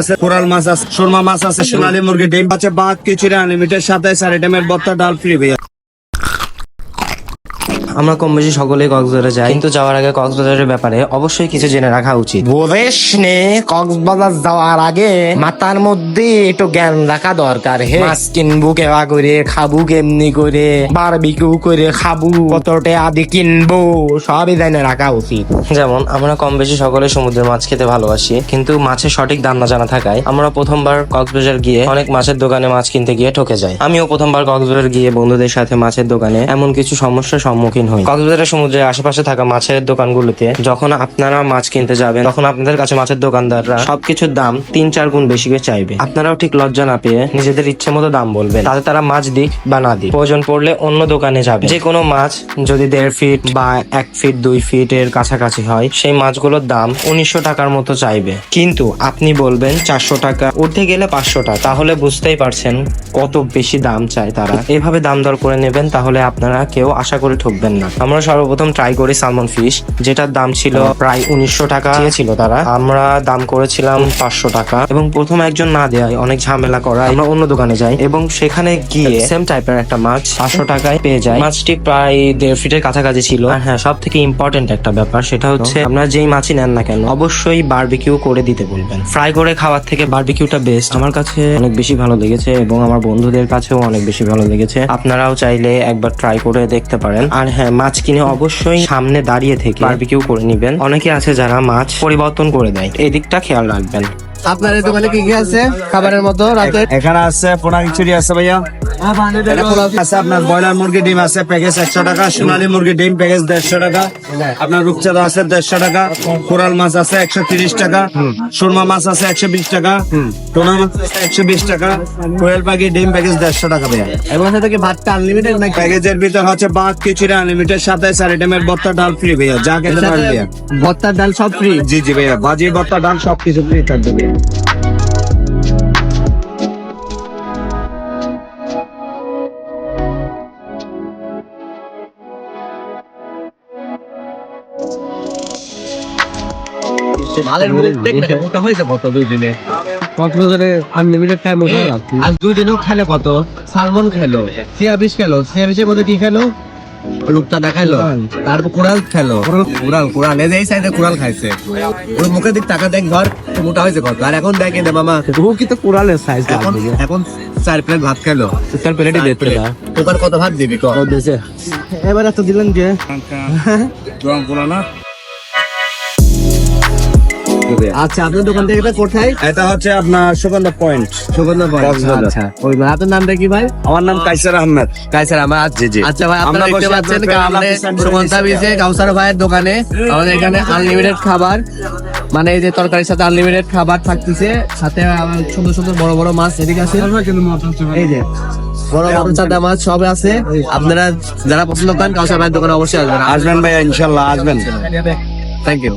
আছে মাছ আছে সুরমা মুরগি ডিম আছে, বাঘ খিচুড়ি আনলিমিটেড সাথে আইটেমের বত্তা, ডাল, ফ্রি, ভাইয়া। আমরা কম বেশি সকলেই কক্সবাজারে যাই। কিন্তু যাওয়ার আগে কক্সবাজারের ব্যাপারে অবশ্যই কিছু জেনে রাখা উচিত। নে কক্সবাজার যাওয়ার আগে মাথার মধ্যে একটু জ্ঞান রাখা দরকার হে। মাছ কিনবো কেবা করে খাব কেমনি করে বারবিকিউ করে খাব কতটে আদি কিনবো সবই জেনে রাখা উচিত। যেমন আমরা কম বেশি সকলে সমুদ্রের মাছ খেতে ভালোবাসি কিন্তু মাছের সঠিক দাম না জানা থাকায় আমরা প্রথমবার কক্সবাজার গিয়ে অনেক মাছের দোকানে মাছ কিনতে গিয়ে ঠকে যাই। আমিও প্রথমবার কক্সবাজার গিয়ে বন্ধুদের সাথে মাছের দোকানে এমন কিছু সমস্যার সম্মুখীন হই কক্সবাজারের সমুদ্রের আশেপাশে থাকা মাছের দোকানগুলোতে যখন আপনারা মাছ কিনতে যাবেন, তখন আপনাদের কাছে মাছের দোকানদাররা সবকিছুর দাম তিন, চার গুণ বেশি করে চাইবে। আপনারাও ঠিক লজ্জা না পেয়ে নিজেদের ইচ্ছে মতো দাম বলবেন। তাতে তারা মাছ দিক বা না দিক। প্রয়োজন পড়লে অন্য দোকানে যাবে। যে কোনো মাছ যদি দেড় ফিট বা এক ফিট, দুই ফিটের কাছাকাছি হয়, সেই মাছগুলোর দাম উনিশশো টাকার মতো চাইবে। কিন্তু আপনি বলবেন চারশো টাকা, উঠে গেলে পাঁচশো টাকা। তাহলে বুঝতেই পারছেন কত বেশি দাম চায় তারা। এভাবে দাম দর করে নেবেন, তাহলে আপনারা কেউ আশা করে ঠকবেন না। আমরা সর্বপ্রথম ট্রাই করি সালমন ফিশ যেটার দাম ছিল প্রায় উনিশশো টাকা। চেয়েছিল তারা। আমরা দাম করেছিলাম পাঁচশো টাকা। এবং প্রথম একজন না দেয় অনেক ঝামেলা করা আমরা অন্য দোকানে যাই। এবং সেখানে গিয়ে সেম টাইপের একটা মাছ। পাঁচশো টাকায় পেয়ে যাই। মাছটি প্রায় দেড় ফিটের কাছাকাছি ছিল। আর হ্যাঁ সব থেকে ইম্পর্টেন্ট একটা ব্যাপার সেটা হচ্ছে আপনারা যেই মাছই নেন না কেন অবশ্যই বারবিকিউ করে দিতে বলবেন। ফ্রাই করে খাওয়ার থেকে বারবিকিউটা বেস্ট আমার কাছে অনেক বেশি ভালো লেগেছে এবং আমার বন্ধুদের কাছেও অনেক বেশি ভালো লেগেছে। আপনারাও চাইলে একবার ট্রাই করে দেখতে পারেন। আর হ্যাঁ মাছ কিনে অবশ্যই সামনে দাঁড়িয়ে থেকে বারবিকিউ করে নিবেন। অনেকে আছে যারা মাছ পরিবর্তন করে দেয়। এই দিকটা খেয়াল রাখবেন। আপনার এই দোকানে কি কি আছে? খাবারের মতো রাতে এখানে আছে পোনা খিচুড়ি আছে ভাইয়া। আছে আপনার ব্রয়লার মুরগি ডিম আছে প্যাকেজ একশো টাকা সোনালী মুরগি ডিম প্যাকেজ দেড়শো টাকা আপনার রূপচাঁদা আছে দেড়শো টাকা কোরাল মাছ আছে একশো তিরিশ টাকা সুরমা মাছ আছে একশো বিশ টাকা টোনা মাছ আছে একশো বিশ টাকা কোয়েল পাখি ডিম প্যাকেজ দেড়শো টাকা ভাইয়া। এবং সাথে কি ভাতটা আনলিমিটেড নাকি? প্যাকেজের ভিতর হচ্ছে বাঘ খিচুড়ি আনলিমিটেড সাথে আইটেমের বত্তা ডাল ফ্রি ভাইয়া যা খেতে ভর্তার ডাল সব ফ্রি জি জি ভাইয়া ভাজি বত্তা ডাল সবকিছু ফ্রি থাকবে ভাইয়া। মালের হয়েছে কত দুই দিনে? কক্সবাজারে আনলিমিটেড টাইম ওঠে আর দুই দিনও খেলে কত? সালমন খেলো সিয়া খেলো সিয়া মধ্যে কি খেলো? রূপচাঁদা খাইলো তারপর কোরাল খেলো। কোরাল। কোরাল এই যে এই সাইডে কোরাল খাইছে। ওর মুখের দিক টাকা দেখ ধর মোটা হয়েছে কত। আর এখন দেখে দে মামা। ও কি তো কোরালের সাইজ এখন এখন চার প্লেট ভাত খেলো। চার প্লেটই দিতে না তোর কত ভাত দিবি কত এবার এত দিলেন যে। আচ্ছা আপনার দোকান থেকে এটা কোথায়? এটা হচ্ছে আপনার সুগন্ধা পয়েন্ট। সুগন্ধ কক্সবাজার। আচ্ছা। ওই আপনার নামটা কি ভাই? আমার নাম কাইসার আহমেদ। কাইসার আমার জি, জি। আচ্ছা ভাই আপনারা দেখতে পাচ্ছেন সুগন্ধা বিচে কাউসার ভাইয়ের দোকানে। আমাদের এখানে আনলিমিটেড খাবার। মানে এই যে তরকারির সাথে আনলিমিটেড খাবার থাকতেছে সাথে সুন্দর সুন্দর বড় বড় মাছ এদিকে আছে। এই যে বড় বড় চাদা মাছ সব আছে। আপনারা যারা পছন্দ করেন কাউসার ভাইয়ের দোকানে অবশ্যই আসবেন। আসবেন ভাইয়া ইনশাল্লাহ আসবেন। Thank you